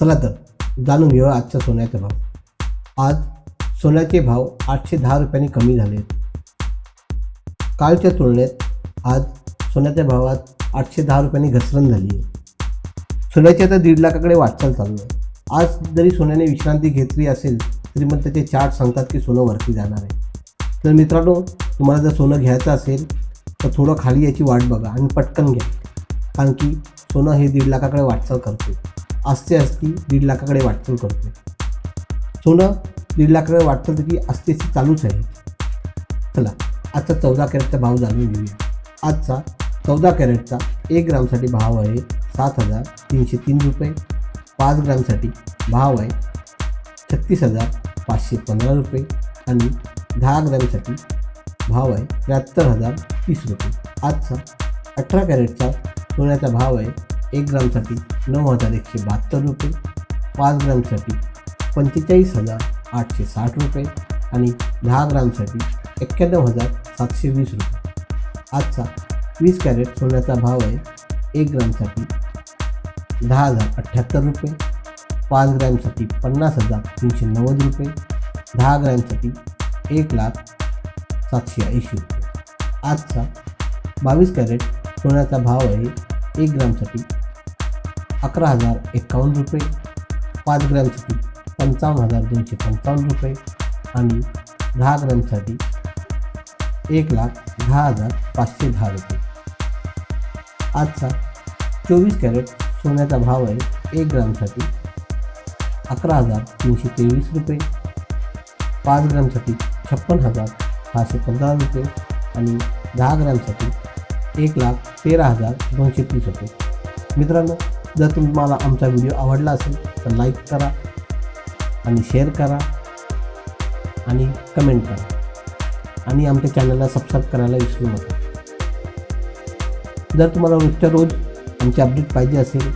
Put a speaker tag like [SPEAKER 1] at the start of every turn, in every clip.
[SPEAKER 1] चला तर जाणून घेऊया आजचा सोन्याचा भाव. आज सोन्याचे भाव आठशे दहा रुपयांनी कमी झाले कालच्या तुलनेत आज सोन्याच्या भावात आठशे दहा रुपयांनी घसरण झाली आहे. सोन्याची आता दीड लाखाकडे वाटचाल चालू आहे. आज जरी सोन्याने विश्रांती घेतली असेल तरी मग त्याचे चार्ट सांगतात की सोनं वरती जाणार आहे. तर मित्रांनो तुम्हाला जर सोनं घ्यायचं असेल तर थोडं खाली याची वाट बघा आणि पटकन घ्या. कारण की सोनं हे दीड लाखाकडे वाटचाल करते असते असती दीड लाखाकडे वाटचाल करते सोनं दीड लाखाकडे वाटचाल तर की असते असती चालूच आहे. चला आजचा चौदा कॅरेटचा भाव जाणून घेऊया. आजचा चौदा कॅरेटचा एक ग्रामसाठी भाव आहे सात हजार तीनशे तीन रुपये. पाच ग्रामसाठी भाव आहे छत्तीस हजार पाचशे पंधरा रुपये आणि दहा ग्रॅमसाठी भाव आहे त्र्याहत्तर हजार तीस रुपये. आजचा अठरा कॅरेटचा सोन्याचा भाव आहे एक ग्रामसाठी नऊ हजार एकशे बहात्तर रुपये पाच ग्रामसाठी पंचेचाळीस हजार आठशे साठ रुपये आणि दहा ग्रामसाठी एक्क्याण्णव हजार सातशे वीस रुपये. आजचा वीस कॅरेट सोन्याचा भाव आहे एक ग्रामसाठी दहा हजार अठ्ठ्याहत्तर रुपये पाच ग्रॅमसाठी पन्नास हजार तीनशे नव्वद रुपये दहा ग्रॅमसाठी एक लाख सातशे ऐंशी रुपये. आजचा बावीस कॅरेट सोन्याचा भाव आहे एक ग्रॅमसाठी अकरा हजार एकावन्न रुपये पाच ग्रॅमसाठी पंचावन्न हजार दोनशे पंचावन्न रुपये आणि दहा ग्रॅमसाठी एक लाख दहा हजार पाचशे दहा रुपये. आजचा चोवीस कॅरेट सोन्याचा भाव आहे एक ग्रामसाठी अकरा हजार तीनशे तेवीस रुपये पाच ग्रामसाठी छप्पन हजार सहाशे पंधरा रुपये आणि दहा ग्रामसाठी एक लाख तेरा हजार दोनशे तीस रुपये. मित्रांनो जर तुम्हाला आमचा व्हिडिओ आवडला असेल तर लाईक करा आणि शेअर करा आणि कमेंट करा. आणि आमच्या चॅनलला सबस्क्राईब करायला विसरू नका. जर तुम्हाला रोजच्या रोज आमचे अपडेट पाहिजे असेल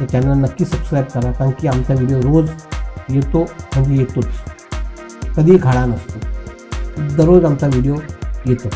[SPEAKER 1] तर चॅनल नक्की सबस्क्राईब करा कारण की आमचा व्हिडिओ रोज येतो म्हणजे येतोच. कधीही खाडा नसतो. दररोज आमचा व्हिडिओ येतो.